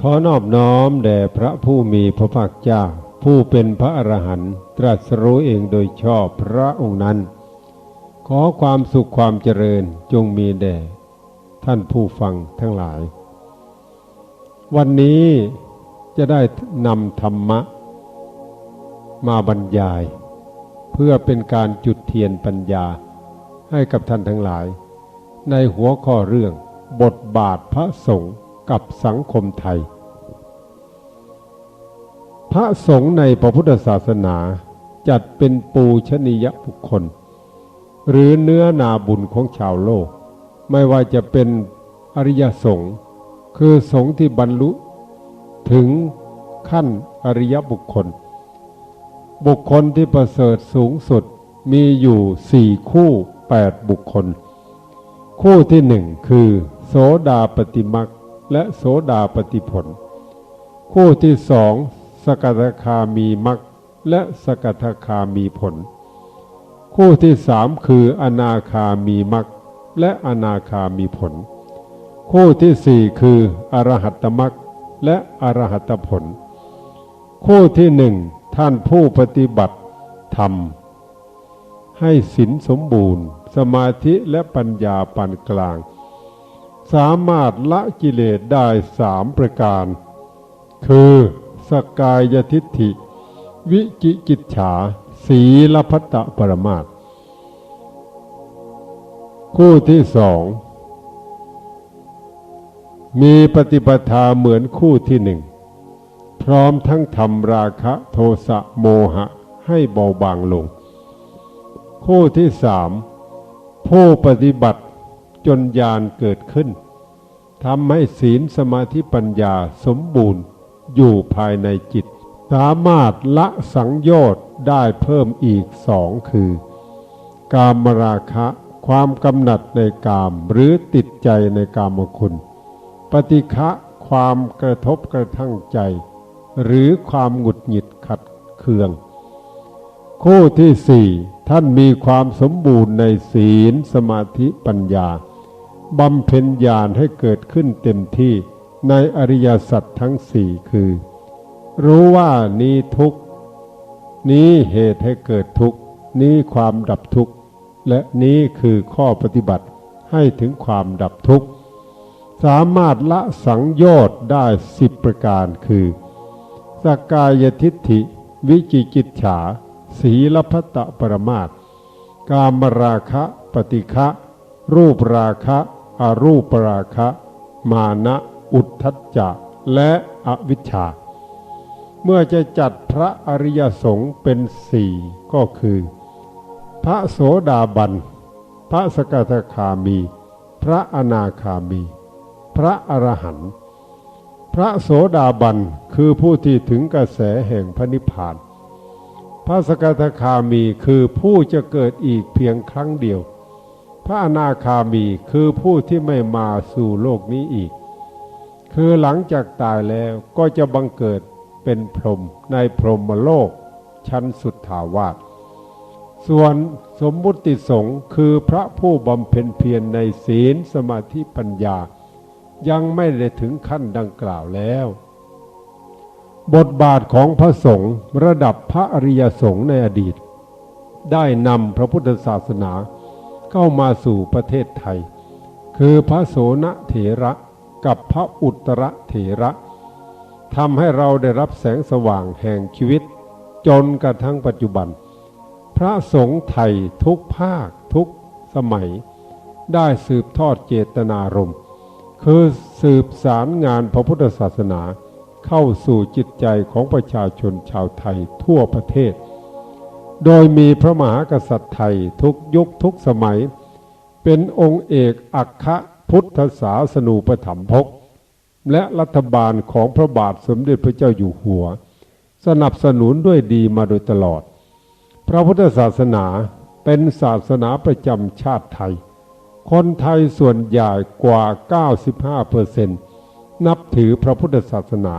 ขอนอบน้อมแด่พระผู้มีพระภาคเจ้า ผู้เป็นพระอรหันต์ตรัสรู้เองโดยชอบพระองค์นั้น ขอความสุขความเจริญจงมีแด่ ท่านผู้ฟังทั้งหลาย วันนี้จะได้นำธรรมะ มาบรรยาย เพื่อเป็นการจุดเทียนปัญญาให้กับท่านทั้งหลาย ในหัวข้อเรื่องบทบาทพระสงฆ์ กับสังคมไทย พระสงฆ์ในพระพุทธศาสนาจัดเป็นปูชนียบุคคล หรือเนื้อนาบุญของชาวโลก ไม่ว่าจะเป็นอริยสงฆ์คือสงฆ์ที่บรรลุถึงขั้นอริยบุคคล บุคคลที่ประเสริฐสูงสุดมีอยู่สี่คู่แปดบุคคล คู่ที่หนึ่งคือ โสดาปฏิมัก และโสดาปฏิผล คู่ที่สองสกทาคามีมักและสกทาคามีผล คู่ที่สามคืออนาคามีมักและอนาคามีผล คู่ที่สี่คืออรหัตตมักและอรหัตผล คู่ที่หนึ่งท่านผู้ปฏิบัติธรรม ให้ศีลสมบูรณ์ สมาธิและปัญญาปานกลาง สามารถละกิเลสได้สามประการ คือสกายทิฏฐิ วิจิกิจฉา สีลพัตตปรมาตคู่ที่สอง มีปฏิปทาเหมือนคู่ที่หนึ่ง พร้อมทั้งทำราคะโทสะโมหะให้เบาบางลง คู่ที่สามผู้ปฏิบัติ จนญาณเกิดขึ้นทำให้ศีลสมาธิปัญญาสมบูรณ์อยู่ภายในจิต สามารถละสังโยชน์ได้เพิ่มอีกสองคือ กามราคะความกำหนัดในกามหรือติดใจในกามคุณ ปฏิฆะความกระทบกระทั่งใจ หรือความหงุดหงิดขัดเคือง คู่ที่สี่ท่านมีความสมบูรณ์ในศีลสมาธิปัญญา บำเพ็ญญาณให้เกิดขึ้นเต็มที่ในอริยสัจทั้งสี่คือ รู้ว่านี้ทุกนี้เหตุให้เกิดทุกนี้ความดับทุกข์ และนี้คือข้อปฏิบัติให้ถึงความดับทุกข์ สามารถละสังโยชน์ได้สิบประการคือสกายทิฏฐิ วิจิกิจฉา สีลพัตตปรมาตกามราคะ ปฏิฆะรูปราคะ อรูปราคะ มานะอุทธัจจะและอวิชชา เมื่อจะจัดพระอริยสงฆ์เป็นสี่ก็คือ พระโสดาบัน พระสกทาคามี พระอนาคามี พระอรหันต์พระโสดาบันคือผู้ที่ถึงกระแสแห่งพระนิพพาน พระสกทาคามีคือผู้จะเกิดอีกเพียงครั้งเดียว พระอนาคามีคือผู้ที่ไม่มาสู่โลกนี้อีก คือหลังจากตายแล้วก็จะบังเกิดเป็นพรหมในพรหมโลก ชั้นสุดถาวาสส่วนสมมุติสงฆ์คือพระผู้บำเพ็ญเพียรในศีลสมาธิปัญญา ยังไม่ได้ถึงขั้นดังกล่าวแล้ว บทบาทของพระสงฆ์ระดับพระอริยสงฆ์ในอดีต ได้นำพระพุทธศาสนา เข้ามาสู่ประเทศไทย คือพระโสนเถระกับพระอุตรเถระทำให้เราได้รับแสงสว่างแห่งชีวิต จนกระทั่งปัจจุบัน พระสงฆ์ไทยทุกภาคทุกสมัย ได้สืบทอดเจตนารมณ์ คือสืบสารงานพระพุทธศาสนา เข้าสู่จิตใจของประชาชนชาวไทยทั่วประเทศ โดยมีพระมหากษัตริย์ไทยทุกยุคทุกสมัย เป็นองค์เอกอัคคพุทธศาสนูปถัมภกและรัฐบาลของพระบาทสมเด็จพระเจ้าอยู่หัว สนับสนุนด้วยดีมาโดยตลอด พระพุทธศาสนาเป็นศาสนาประจำชาติไทย คนไทยส่วนใหญ่กว่า 95เปอร์เซนต์นับถือพระพุทธศาสนา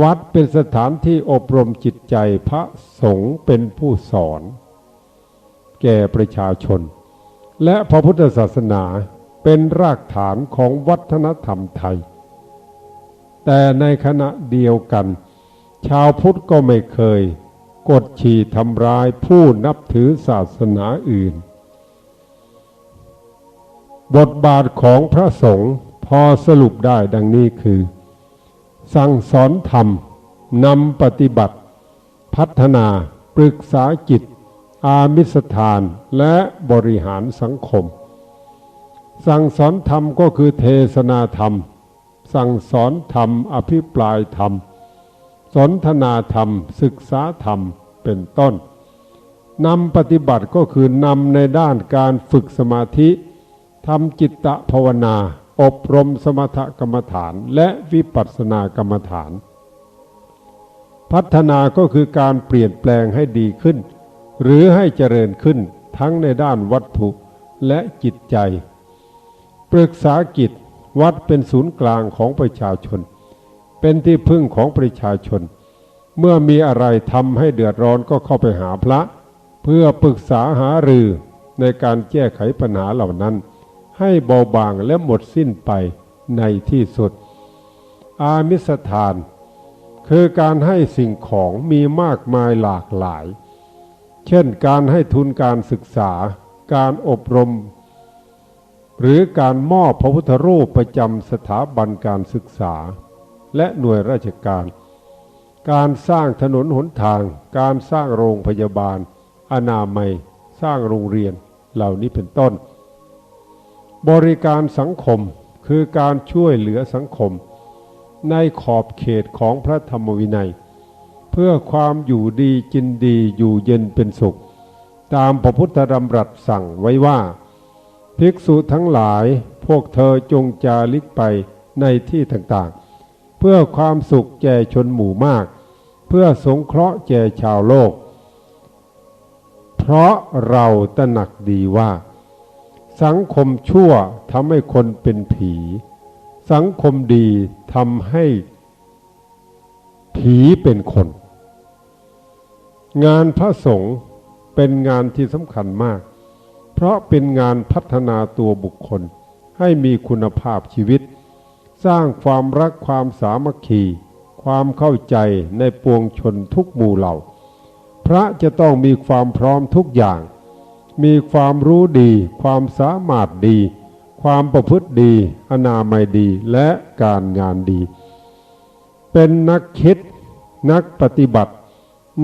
วัดเป็นสถานที่อบรมจิตใจพระสงฆ์เป็นผู้สอน แก่ประชาชน และพระพุทธศาสนาเป็นรากฐานของวัฒนธรรมไทย แต่ในขณะเดียวกัน ชาวพุทธก็ไม่เคย กดขี่ทำร้ายผู้นับถือศาสนาอื่น บทบาทของพระสงฆ์พอสรุปได้ดังนี้คือ สั่งสอนธรรมนำปฏิบัติ พัฒนาปรึกษาจิต อามิสทานและบริหารสังคม สั่งสอนธรรมก็คือเทศนาธรรม สั่งสอนธรรมอภิปรายธรรม สนทนาธรรม ศึกษาธรรมเป็นต้นนำปฏิบัติก็คือนำในด้านการฝึกสมาธิทำจิตตภาวนา อบรมสมถกรรมฐานและวิปัสสนากรรมฐาน พัฒนาก็คือการเปลี่ยนแปลงให้ดีขึ้น หรือให้เจริญขึ้นทั้งในด้านวัตถุและจิตใจ ปรึกษากิจวัดเป็นศูนย์กลางของประชาชน เป็นที่พึ่งของประชาชน เมื่อมีอะไรทำให้เดือดร้อนก็เข้าไปหาพระ เพื่อปรึกษาหารือในการแก้ไขปัญหาเหล่านั้น ให้เบาบางและหมดสิ้นไปในที่สุด อามิสทาน คือการให้สิ่งของมีมากมายหลากหลาย เช่นการให้ทุนการศึกษา การอบรม หรือการมอบพระพุทธรูปประจำสถาบันการศึกษา และหน่วยราชการ การสร้างถนนหนทาง การสร้างโรงพยาบาล อนามัย สร้างโรงเรียนเหล่านี้เป็นต้น บริการสังคมคือการช่วยเหลือสังคม ในขอบเขตของพระธรรมวินัย เพื่อความอยู่ดีกินดีอยู่เย็นเป็นสุข ตามพระพุทธดำรัสสั่งไว้ว่า ภิกษุทั้งหลายพวกเธอจงจาริกไปในที่ต่างๆ เพื่อความสุขแก่ชนหมู่มาก เพื่อสงเคราะห์แก่ชาวโลก เพราะเราตระหนักดีว่า สังคมชั่วทำให้คนเป็นผี สังคมดีทำให้ผีเป็นคน งานพระสงฆ์เป็นงานที่สำคัญมาก เพราะเป็นงานพัฒนาตัวบุคคลให้มีคุณภาพชีวิต สร้างความรักความสามัคคี ความเข้าใจในปวงชนทุกหมู่เหล่า พระจะต้องมีความพร้อมทุกอย่าง มีความรู้ดี ความสามารถดี ความประพฤติดี อนามัยดีและการงานดี เป็นนักคิด นักปฏิบัติ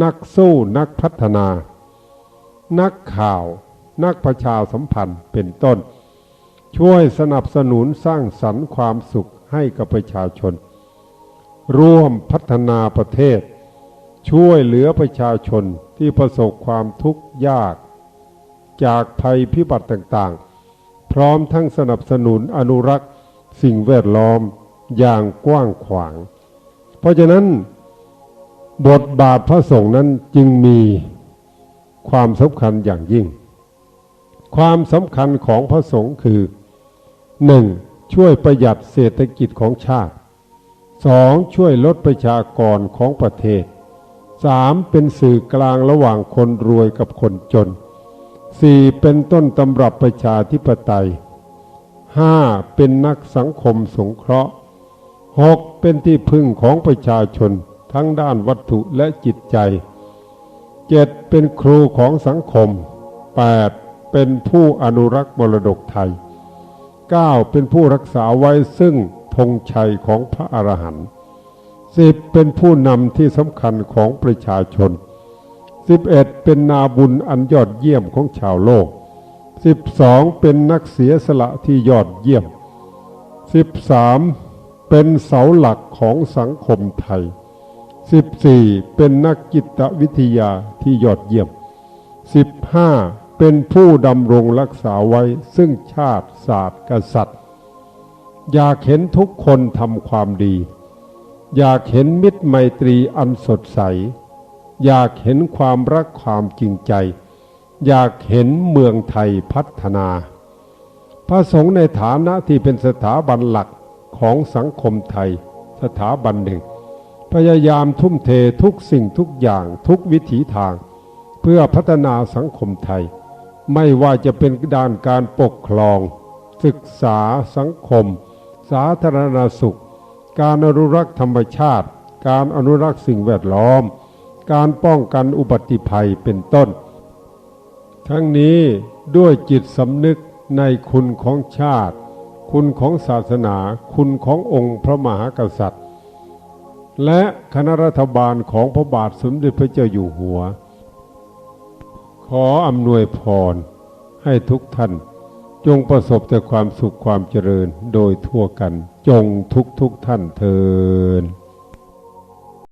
นักสู้นักพัฒนา นักข่าว นักประชาสัมพันธ์เป็นต้น ช่วยสนับสนุนสร้างสรรค์ความสุขให้กับประชาชน ร่วมพัฒนาประเทศ ช่วยเหลือประชาชนที่ประสบความทุกข์ยาก จากภัยพิบัติต่างๆ พร้อมทั้งสนับสนุนอนุรักษ์ สิ่งแวดล้อมอย่างกว้างขวาง เพราะฉะนั้น บทบาทพระสงฆ์นั้นจึงมีความสำคัญอย่างยิ่ง ความสำคัญของพระสงฆ์คือ 1. ช่วยประหยัดเศรษฐกิจของชาติ 2. ช่วยลดประชากรของประเทศ 3. เป็นสื่อกลางระหว่างคนรวยกับคนจน 4. เป็นต้นตำรับประชาธิปไตย 5. เป็นนักสังคมสงเคราะห์ 6. เป็นที่พึ่งของประชาชนทั้งด้านวัตถุและจิตใจ 7. เป็นครูของสังคม 8. เป็นผู้อนุรักษ์มรดกไทย 9. เป็นผู้รักษาไว้ซึ่งธงชัยของพระอรหันต์ 10. เป็นผู้นำที่สำคัญของประชาชน 11. เอ็ด ป็นนาบุญอันยอดเยี่ยมของชาวโลก 12. เป็นนักเสียสละที่ยอดเยี่ยม 13. เป็นเสาหลักของสังคมไทย 14. เป็นนักจิตวิทยาที่ยอดเยี่ยม 15. เป็นผู้ดำรงรักษาไว้ซึ่งชาติศาสตร์กษัตริย์ อยากเห็นทุกคนทำความดี อยากเห็นมิตรไมตรีอันสดใส อยากเห็นความรักความจริงใจ อยากเห็นเมืองไทยพัฒนา พระสงฆ์ในฐานะที่เป็นสถาบันหลักของสังคมไทย สถาบันหนึ่ง พยายามทุ่มเททุกสิ่งทุกอย่างทุกวิถีทาง เพื่อพัฒนาสังคมไทย ไม่ว่าจะเป็นด้านการปกครอง ศึกษาสังคม สาธารณสุข การอนุรักษ์ธรรมชาติ การอนุรักษ์สิ่งแวดล้อม การป้องกันอุบัติภัยเป็นต้น ทั้งนี้ด้วยจิตสำนึกในคุณของชาติ คุณของศาสนา คุณขององค์พระมหากษัตริย์ และคณะรัฐบาลของพระบาทสมเด็จพระเจ้าอยู่หัว ขออำนวยพรให้ทุกท่าน จงประสบแต่ความสุขความเจริญโดยทั่วกันจงทุกทุกท่านเทิน